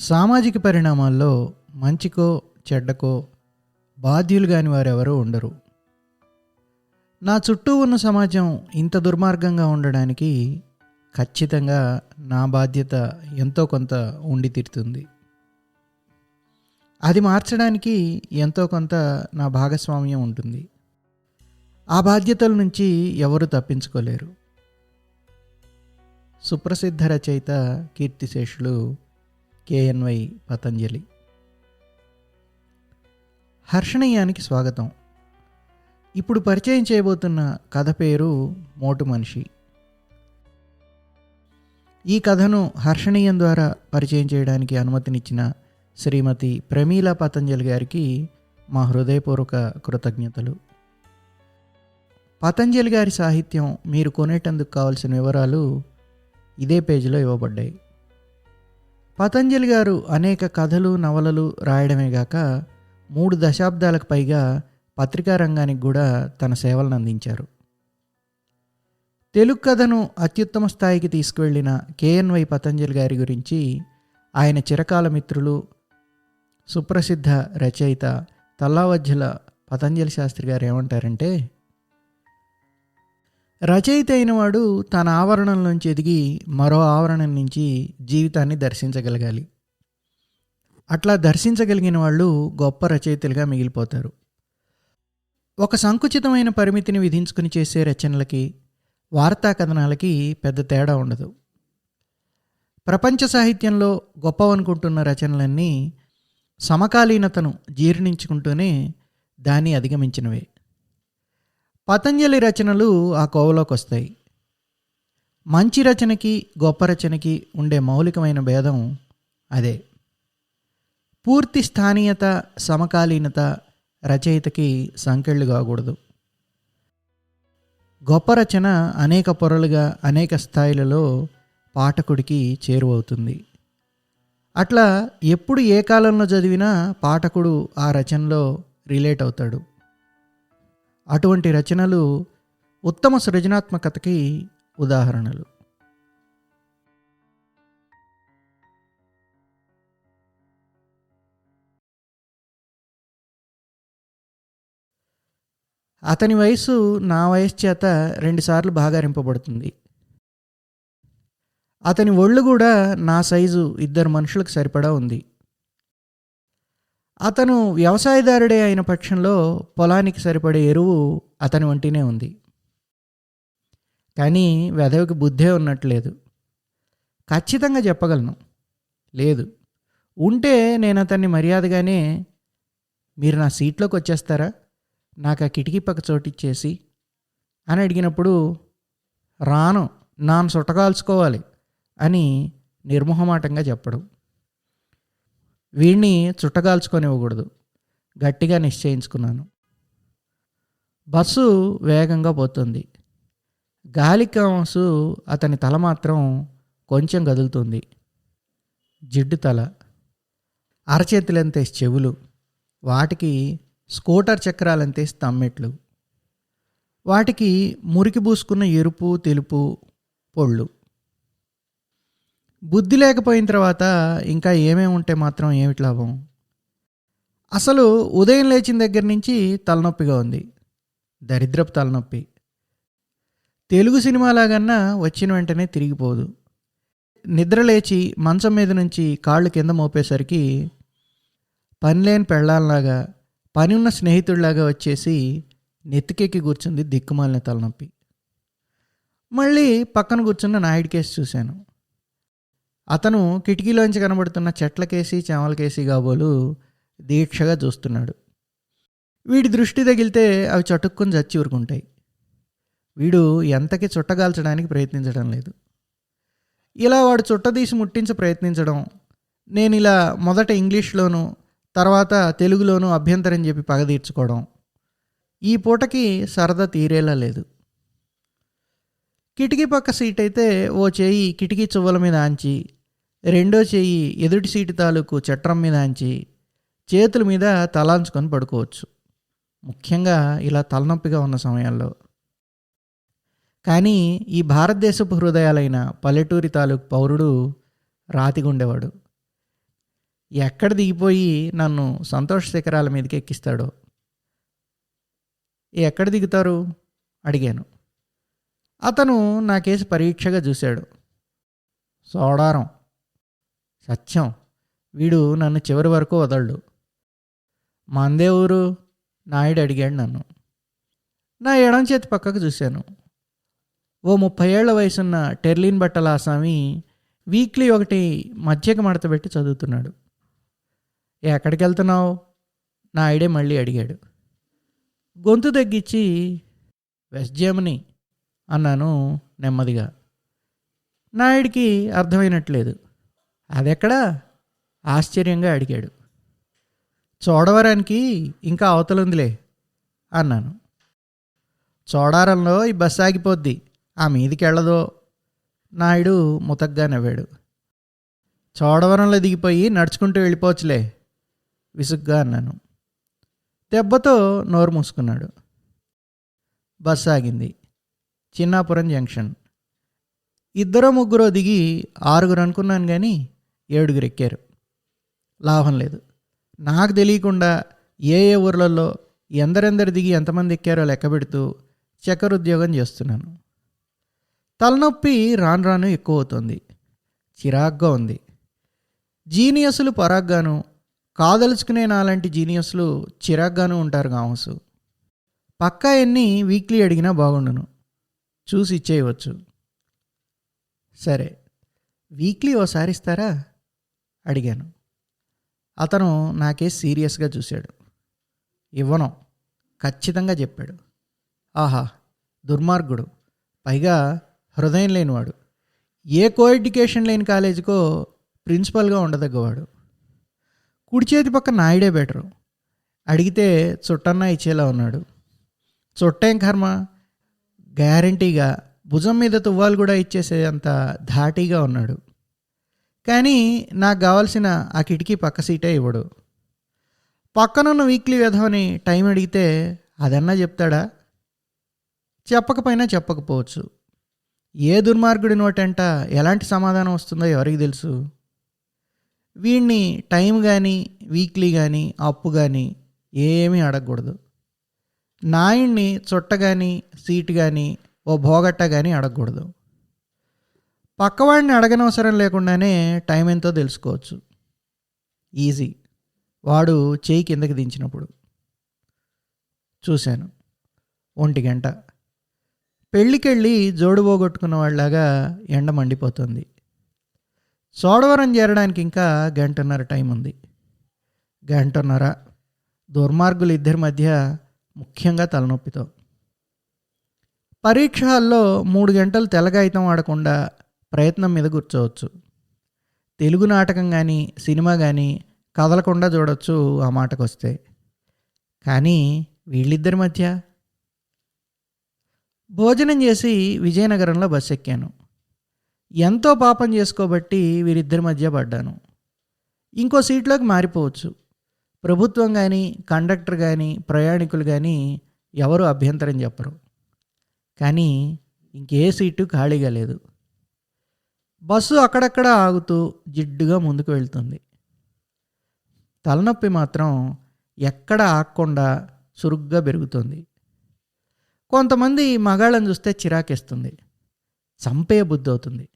సామాజిక పరిణామాల్లో మంచికో చెడ్డకో బాధ్యులు కాని వారెవరూ ఉండరు. నా చుట్టూ ఉన్న సమాజం ఇంత దుర్మార్గంగా ఉండడానికి ఖచ్చితంగా నా బాధ్యత ఎంతో కొంత ఉండి తీరుతుంది. అది మార్చడానికి ఎంతో కొంత నా భాగస్వామ్యం ఉంటుంది. ఆ బాధ్యతల నుంచి ఎవరు తప్పించుకోలేరు. సుప్రసిద్ధ రచయిత కీర్తిశేషులు కేఎన్వై పతంజలి. హర్షణీయానికి స్వాగతం. ఇప్పుడు పరిచయం చేయబోతున్న కథ పేరు మోటు మనిషి. ఈ కథను హర్షణీయం ద్వారా పరిచయం చేయడానికి అనుమతినిచ్చిన శ్రీమతి ప్రమీల పతంజలి గారికి మా హృదయపూర్వక కృతజ్ఞతలు. పతంజలి గారి సాహిత్యం మీరు కొనేటందుకు కావాల్సిన వివరాలు ఇదే పేజీలో ఇవ్వబడ్డాయి. పతంజలి గారు అనేక కథలు నవలలు రాయడమే గాక మూడు దశాబ్దాలకు పైగా పత్రికా రంగానికి కూడా తన సేవలను అందించారు. తెలుగు కథను అత్యుత్తమ స్థాయికి తీసుకువెళ్ళిన కేఎన్వై పతంజలి గారి గురించి ఆయన చిరకాల మిత్రులు సుప్రసిద్ధ రచయిత తల్లావజ్జల పతంజలి శాస్త్రి గారు ఏమంటారంటే రచయిత అయినవాడు తన ఆవరణంలోంచి ఎదిగి మరో ఆవరణం నుంచి జీవితాన్ని దర్శించగలగాలి. అట్లా దర్శించగలిగిన వాళ్ళు గొప్ప రచయితలుగా మిగిలిపోతారు. ఒక సంకుచితమైన పరిమితిని విధించుకుని చేసే రచనలకి వార్తా కథనాలకి పెద్ద తేడా ఉండదు. ప్రపంచ సాహిత్యంలో గొప్పవనుకుంటున్న రచనలన్నీ సమకాలీనతను జీర్ణించుకుంటూనే దాన్ని అధిగమించినవే. పతంజలి రచనలు ఆ కోవలోకి వస్తాయి. మంచి రచనకి గొప్ప రచనకి ఉండే మౌలికమైన భేదం అదే. పూర్తి స్థానీయత సమకాలీనత రచయితకి సంకెళ్ళు కాకూడదు. గొప్ప రచన అనేక పొరలుగా అనేక స్థాయిలలో పాఠకుడికి చేరువవుతుంది. అట్లా ఎప్పుడు ఏ కాలంలో చదివినా పాఠకుడు ఆ రచనలో రిలేట్ అవుతాడు. అటువంటి రచనలు ఉత్తమ సృజనాత్మకతకి ఉదాహరణలు. అతని వయసు నా వయసు చేత రెండుసార్లు బాగారింపబడుతుంది. అతని ఒళ్ళు కూడా నా సైజు ఇద్దరు మనుషులకు సరిపడా ఉంది. అతను వ్యవసాయదారుడే అయిన పక్షంలో పొలానికి సరిపడే ఎరువు అతని వంటినే ఉంది. కానీ వెధవికి బుద్ధే ఉన్నట్లేదు. ఖచ్చితంగా చెప్పగలను. లేదు. ఉంటే నేను అతన్ని మర్యాదగానే మీరు నా సీట్లోకి వచ్చేస్తారా? నాకు ఆ కిటికీ పక్క చోటిచ్చేసి అని అడిగినప్పుడు రాను నాను చుట్టకాల్చుకోవాలి అని నిర్మోహమాటంగా చెప్పడం. వీడిని చుట్టగాల్చుకొనివ్వకూడదు గట్టిగా నిశ్చయించుకున్నాను. బస్సు వేగంగా పోతుంది. గాలి కాంసు అతని తల మాత్రం కొంచెం కదులుతుంది. జిడ్డు తల. అరచేతులంతే చెవులు. వాటికి స్కూటర్ చక్రాలంతే తమ్మెట్లు వాటికి మురికి పూసుకున్న ఎరుపు తెలుపు పొళ్ళు. బుద్ధి లేకపోయిన తర్వాత ఇంకా ఏమేమి ఉంటే మాత్రం ఏమిటి లాభం? అసలు ఉదయం లేచిన దగ్గర నుంచి తలనొప్పిగా ఉంది. దరిద్రపు తలనొప్పి. తెలుగు సినిమాలాగన్నా వచ్చిన వెంటనే తిరిగిపోదు. నిద్ర లేచి మంచం మీద నుంచి కాళ్ళు కింద మోపేసరికి పనిలేని పెళ్ళాలలాగా పని ఉన్న స్నేహితుడిలాగా వచ్చేసి నెత్తికెక్కి కూర్చుంది దిక్కుమాలిన తలనొప్పి. మళ్ళీ పక్కన కూర్చున్న నాయుడు కేసు చూశాను. అతను కిటికీలోంచి కనబడుతున్న చెట్లకేసి చేమలకేసి కాబోలు దీక్షగా చూస్తున్నాడు. వీడి దృష్టి తగిలితే అవి చటుక్కుని చచ్చి ఊరుకుంటాయి. వీడు ఎంతకి చుట్టగాల్చడానికి ప్రయత్నించడం లేదు. ఇలా వాడు చుట్టదీసి ముట్టించి ప్రయత్నించడం నేను ఇలా మొదట ఇంగ్లీష్లోను తర్వాత తెలుగులోనూ అభ్యంతరం చెప్పి పగదీర్చుకోవడం ఈ పూటకి సరదా తీరేలా లేదు. కిటికీ పక్క సీట్ అయితే ఓ చేయి కిటికీ చువ్వల మీద ఆంచి రెండో చేయి ఎదుటి సీటు తాలూకు చట్రం మీద అంచి చేతుల మీద తలాంచుకొని పడుకోవచ్చు. ముఖ్యంగా ఇలా తలనొప్పిగా ఉన్న సమయాల్లో కానీ ఈ భారతదేశపు హృదయాలైన పల్లెటూరి తాలూకు పౌరుడు రాతిగుండేవాడు. ఎక్కడ దిగిపోయి నన్ను సంతోష శిఖరాల మీదకి ఎక్కిస్తాడో? ఎక్కడ దిగుతారు? అడిగాను. అతను నా కేసు పరీక్షగా చూశాడు. సోడారం. సత్యం. వీడు నన్ను చివరి వరకు వదలడు. మందే ఊరు నాయుడు అడిగాడు నన్ను. నా ఎడం చేతి పక్కకు చూశాను. ఓ ముప్పై ఏళ్ళ వయసున్న టెర్లిన్ బట్టల ఆసామి వీక్లీ ఒకటి మధ్యకి మడత పెట్టి చదువుతున్నాడు. ఎక్కడికి వెళ్తున్నావు? నాయుడే మళ్ళీ అడిగాడు. గొంతు తగ్గించి వెస్ట్ జర్మనీ అన్నాను నెమ్మదిగా. నాయుడికి అర్థమైనట్లేదు. అదెక్కడా? ఆశ్చర్యంగా అడిగాడు. చోడవరానికి ఇంకా అవతలుందిలే అన్నాను. చోడారంలో ఈ బస్సు ఆగిపోద్ది. ఆ మీదికి వెళ్ళదో నాయుడు ముతగ్గా నవ్వాడు. చోడవరంలో దిగిపోయి నడుచుకుంటూ వెళ్ళిపోవచ్చులే విసుగ్గా అన్నాను. దెబ్బతో నోరు మూసుకున్నాడు. బస్సు ఆగింది. చిన్నాపురం జంక్షన్. ఇద్దరో ముగ్గురో దిగి ఆరుగురు అనుకున్నాను కానీ ఏడుగురు ఎక్కారు. లాభం లేదు. నాకు తెలియకుండా ఏ ఏ ఊర్లలో ఎందరెందరు దిగి ఎంతమంది ఎక్కారో లెక్క పెడుతూ చక్కర ఉద్యోగం చేస్తున్నాను. తలనొప్పి రాను రాను ఎక్కువ అవుతుంది చిరాగ్గా ఉంది. జీనియస్లు పరాగ్గాను కాదలుచుకునే నాలాంటి జీనియస్లు చిరాగ్గాను ఉంటారు కామసు పక్కా ఎన్ని వీక్లీ అడిగినా బాగుండును. చూసి ఇచ్చేయవచ్చు. సరే. వీక్లీ ఓసారి ఇస్తారా? అడిగాను. అతను నాకే సీరియస్గా చూశాడు. ఇవ్వను. ఖచ్చితంగా చెప్పాడు. ఆహా దుర్మార్గుడు. పైగా హృదయం లేనివాడు. ఏ కో ఎడ్యుకేషన్ లేని కాలేజీకో ప్రిన్సిపల్గా ఉండదగ్గవాడు. కుడి చేతి పక్క నాయుడే బెటరు. అడిగితే చుట్టన్నా ఇచ్చేలా ఉన్నాడు. చుట్టేం కర్మ? గ్యారంటీగా భుజం మీద తువ్వాలు కూడా ఇచ్చేసే అంత ధాటీగా ఉన్నాడు. కానీ నాకు కావాల్సిన ఆ కిటికీ పక్క సీటే ఇవ్వడు. పక్కనున్న వీక్లీ విధవని టైం అడిగితే అదన్నా చెప్తాడా? చెప్పకపోయినా చెప్పకపోవచ్చు. ఏ దుర్మార్గుడి నోటంట ఎలాంటి సమాధానం వస్తుందో ఎవరికి తెలుసు? వీడిని టైం కానీ వీక్లీ కానీ అప్పు కానీ ఏమీ అడగకూడదు. నాయుణ్ణి చుట్ట కానీ సీటు కానీ ఓ భోగట్ట కానీ అడగకూడదు. పక్కవాడిని అడగనవసరం లేకుండానే టైం ఎంతో తెలుసుకోవచ్చు. ఈజీ. వాడు చేయి కిందకి దించినప్పుడు. చూశాను. ఒంటి గంట. పెళ్ళికెళ్ళి జోడు పోగొట్టుకున్న వాళ్ళలాగా ఎండ మండిపోతుంది. సోడవరం చేరడానికి ఇంకా గంటన్నర టైం ఉంది. గంటన్నర. దుర్మార్గులు ఇద్దరి మధ్య ముఖ్యంగా తలనొప్పితో. పరీక్ష హాల్లో మూడు గంటలు తెల్లగాయితం ఆడకుండా ప్రయత్నం మీద కూర్చోవచ్చు. తెలుగు నాటకం కానీ సినిమా కానీ కదలకుండా చూడొచ్చు ఆ మాటకు వస్తే కానీ వీళ్ళిద్దరి మధ్య? భోజనం చేసి విజయనగరంలో బస్ ఎక్కాను ఎంతో పాపం చేసుకోబట్టి వీరిద్దరి మధ్య పడ్డాను. ఇంకో సీట్లోకి మారిపోవచ్చు. ప్రభుత్వం కానీ కండక్టర్ కానీ ప్రయాణికులు కానీ ఎవరు అభ్యంతరం చెప్పరు. కానీ ఇంకే సీటు ఖాళీగా లేదు. బస్సు అక్కడక్కడ ఆగుతూ జిడ్డుగా ముందుకు వెళ్తుంది. తలనొప్పి మాత్రం ఎక్కడ ఆగకుండా చురుగ్గా పెరుగుతుంది. కొంతమంది మగాళ్ళని చూస్తే చిరాకేస్తుంది. చంపే బుద్ధి అవుతుంది.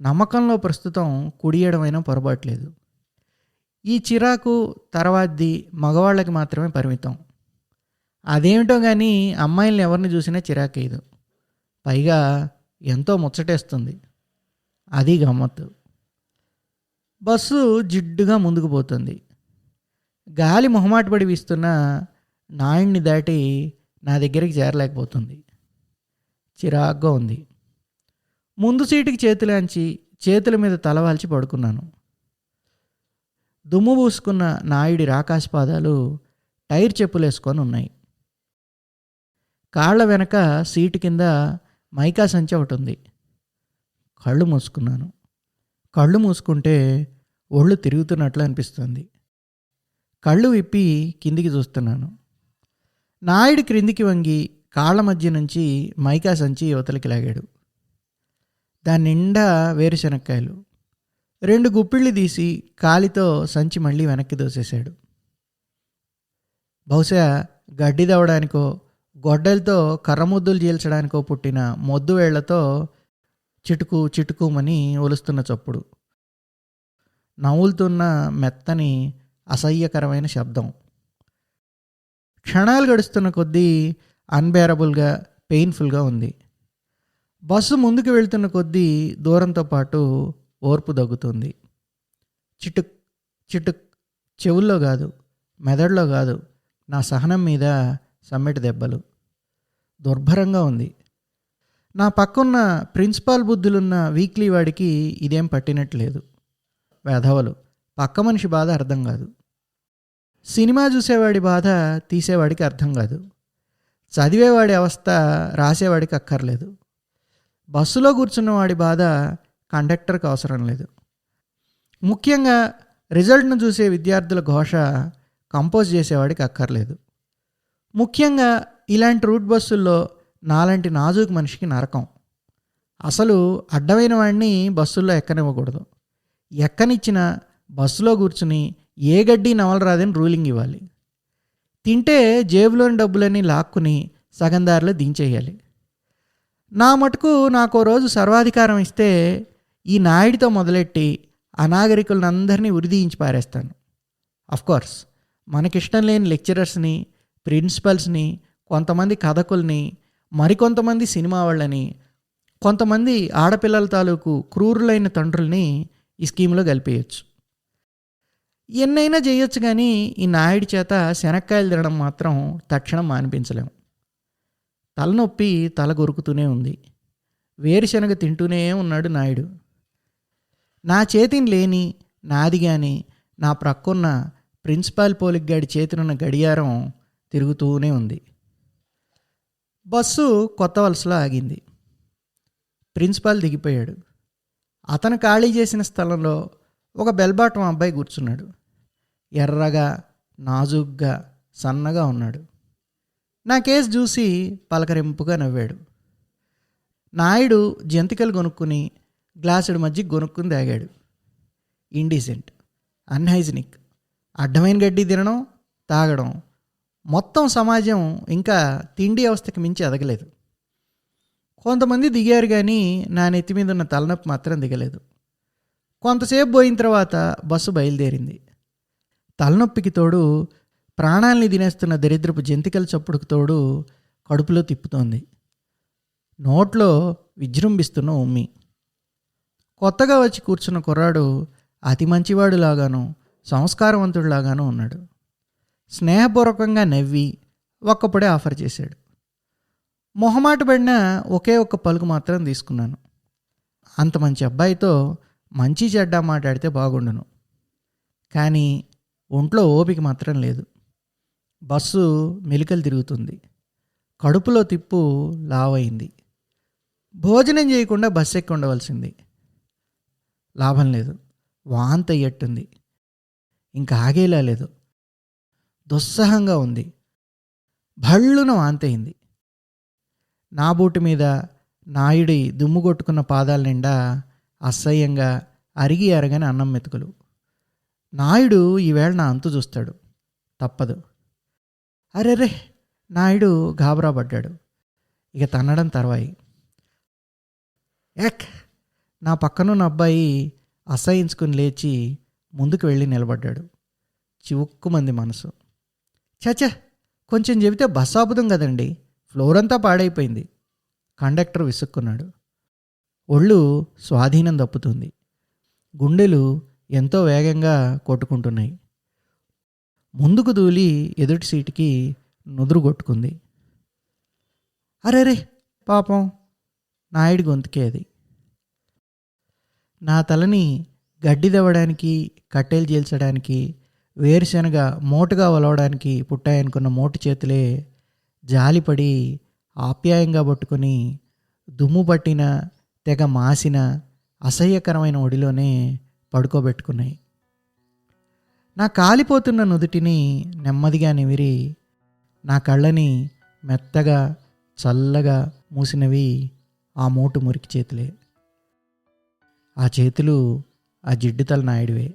నమ్మకంలో ప్రస్తుతం కుడియడమైనా పొరపాట్లేదు. ఈ చిరాకు తర్వాతది మగవాళ్ళకి మాత్రమే పరిమితం. అదేమిటో కానీ అమ్మాయిల్ని ఎవరిని చూసినా చిరాకేయదు. పైగా ఎంతో ముచ్చటేస్తుంది. అది గమ్మత్తు. బస్సు జిడ్డుగా ముందుకు పోతుంది. గాలి మొహమాటపడి వీస్తున్న నాయుడిని దాటి నా దగ్గరికి చేరలేకపోతుంది. చిరాగ్గా ఉంది. ముందు సీటుకి చేతులాంచి చేతుల మీద తలవాల్చి పడుకున్నాను. దుమ్ము పూసుకున్న నాయుడి రాకాశపాదాలు టైర్ చెప్పులేసుకొని ఉన్నాయి. కాళ్ళ వెనక సీటు కింద మైకా సంచి ఒకటి ఉంది. కళ్ళు మూసుకున్నాను. కళ్ళు మూసుకుంటే ఒళ్ళు తిరుగుతున్నట్లు అనిపిస్తుంది. కళ్ళు విప్పి కిందికి చూస్తున్నాను. నాయుడు క్రిందికి వంగి కాళ్ళ మధ్య నుంచి మైకా సంచి యువతలకి లాగాడు. దాని నిండా వేరుశనక్కాయలు. రెండు గుప్పిళ్ళు తీసి కాలితో సంచి మళ్ళీ వెనక్కి దోసేశాడు. బహుశా గడ్డి దవ్వడానికో గొడ్డలతో కర్రముద్దులు చీల్చడానికో పుట్టిన మొద్దు వేళ్ళతో చిటుకు చిటుకుమని ఒలుస్తున్న చప్పుడు. నవ్వులుతున్న మెత్తని అసహ్యకరమైన శబ్దం. క్షణాలు గడుస్తున్న కొద్దీ అన్బేరబుల్గా పెయిన్ఫుల్గా ఉంది. బస్సు ముందుకు వెళ్తున్న కొద్దీ దూరంతో పాటు ఓర్పు దగ్గుతుంది. చిటుక్ చిటుక్ చెవుల్లో కాదు మెదడులో కాదు నా సహనం మీద సమ్మెటి దెబ్బలు. దుర్భరంగా ఉంది. నా పక్కన్న ప్రిన్సిపాల్ బుద్ధులున్న వీక్లీ వాడికి ఇదేం పట్టినట్లేదు. వేధవలు పక్క మనిషి బాధ అర్థం కాదు. సినిమా చూసేవాడి బాధ తీసేవాడికి అర్థం కాదు. చదివేవాడి అవస్థ రాసేవాడికి అక్కర్లేదు. బస్సులో కూర్చున్నవాడి బాధ కండక్టర్కి అవసరం లేదు. ముఖ్యంగా రిజల్ట్ను చూసే విద్యార్థుల ఘోష కంపోజ్ చేసేవాడికి అక్కర్లేదు. ముఖ్యంగా ఇలాంటి రూట్ బస్సుల్లో నాలాంటి నాజూకు మనిషికి నరకం. అసలు అడ్డమైన వాడిని బస్సుల్లో ఎక్కనివ్వకూడదు. ఎక్కనిచ్చినా బస్సులో కూర్చుని ఏ గడ్డి నవలరాదని రూలింగ్ ఇవ్వాలి. తింటే జేబులోని డబ్బులన్నీ లాక్కుని సగం దారిలో దించేయాలి. నా మటుకు నాకు రోజు సర్వాధికారం ఇస్తే ఈ నాయుడితో మొదలెట్టి అనాగరికులందరినీ ఉరిదీయించి పారేస్తాను. అఫ్కోర్స్ మనకిష్టం లేని లెక్చరర్స్ని ప్రిన్సిపల్స్ని కొంతమంది కథకుల్ని మరికొంతమంది సినిమా వాళ్ళని కొంతమంది ఆడపిల్లల తాలూకు క్రూరులైన తండ్రుల్ని ఈ స్కీమ్లో కలిపేయచ్చు ఎన్నైనా చేయొచ్చు కానీ ఈ నాయుడి చేత శనక్కాయలు తినడం మాత్రం తక్షణం మానిపించలేము. తలనొప్పి తల కొరుకుతూనే ఉంది. వేరుశనగ తింటూనే ఉన్నాడు నాయుడు. నా చేతిని లేని నాది కానీ నా ప్రక్కున్న ప్రిన్సిపాల్ పోలిక్ గడి చేతినున్న గడియారం తిరుగుతూనే ఉంది. బస్సు కొత్త వలసలో ఆగింది. ప్రిన్సిపాల్ దిగిపోయాడు. అతను ఖాళీ చేసిన స్థలంలో ఒక బెల్బాటం అబ్బాయి కూర్చున్నాడు. ఎర్రగా నాజుగ్గా సన్నగా ఉన్నాడు. నా కేసు చూసి పలకరింపుగా నవ్వాడు. నాయుడు జంతికలు కొనుక్కుని గ్లాసుడు మధ్య కొనుక్కుని తాగాడు. ఇండీసెంట్ అన్హైజినిక్ అడ్డమైన గడ్డి తినడం తాగడం మొత్తం సమాజం ఇంకా తిండి అవస్థకి మించి ఎదగలేదు కొంతమంది దిగారు కానీ నా నెత్తి మీద ఉన్న తలనొప్పి మాత్రం దిగలేదు. కొంతసేపు పోయిన తర్వాత బస్సు బయలుదేరింది. తలనొప్పికి తోడు ప్రాణాల్ని తినేస్తున్న దరిద్రపు జంతికల చప్పుడుకు తోడు కడుపులో తిప్పుతోంది. నోట్లో విజృంభిస్తున్న ఉమ్మి. కొత్తగా వచ్చి కూర్చున్న కుర్రాడు అతి మంచివాడులాగాను సంస్కారవంతుడిలాగాను ఉన్నాడు. స్నేహపూర్వకంగా నవ్వి ఒక్కప్పుడే ఆఫర్ చేశాడు. మొహమాట పడిన ఒకే ఒక్క పలుకు మాత్రం తీసుకున్నాను. అంత మంచి అబ్బాయితో మంచి చెడ్డ మాట్లాడితే బాగుండును. కానీ ఒంట్లో ఓపిక మాత్రం లేదు. బస్సు మెలికలు తిరుగుతుంది. కడుపులో తిప్పు లావైంది. భోజనం చేయకుండా బస్సు ఎక్కి ఉండవలసింది. లాభం లేదు. వాంత అయ్యట్టుంది ఇంకా ఆగేలా లేదు. దుస్సహంగా ఉంది. భళ్ళున వాంతయింది. నా బూటి మీద నాయుడి దుమ్ము కొట్టుకున్న పాదాల నిండా అసహ్యంగా అరిగి అరగని అన్నం మెతుకులు. నాయుడు ఈవేళ నా అంతు చూస్తాడు. తప్పదు. అరెరే! నాయుడు గాబరా పడ్డాడు. ఇక తన్నడం తర్వాయి. ఎక్ నా పక్కనున్న అబ్బాయి అసహించుకుని లేచి ముందుకు వెళ్ళి నిలబడ్డాడు. చివుక్కుమంది మనసు. చచ కొంచెం చెబితే బస్సు ఆపుదాం కదండి. ఫ్లోర్ అంతా పాడైపోయింది. కండక్టర్ విసుక్కున్నాడు. ఒళ్ళు స్వాధీనం తప్పుతుంది గుండెలు ఎంతో వేగంగా కొట్టుకుంటున్నాయి. ముందుకు దూలి ఎదుటి సీటుకి నుదురు కొట్టుకుంది. అరేరే పాపం నాయుడి గొంతుకే అది. నా తలని గడ్డి దవ్వడానికి కట్టెలు చేల్చడానికి వేరుశనగ మోటుగా ఒలవడానికి పుట్టాయనుకున్న మోటు చేతులే జాలిపడి ఆప్యాయంగా పట్టుకొని దుమ్ము పట్టిన తెగ మాసిన అసహ్యకరమైన ఒడిలోనే పడుకోబెట్టుకున్నాయి. నా కాలిపోతున్న నుదుటిని నెమ్మదిగా నివిరి నా కళ్ళని మెత్తగా చల్లగా మూసినవి ఆ మోటు మురికి చేతులే. ఆ చేతులు ఆ జిడ్డుతల నాయుడివే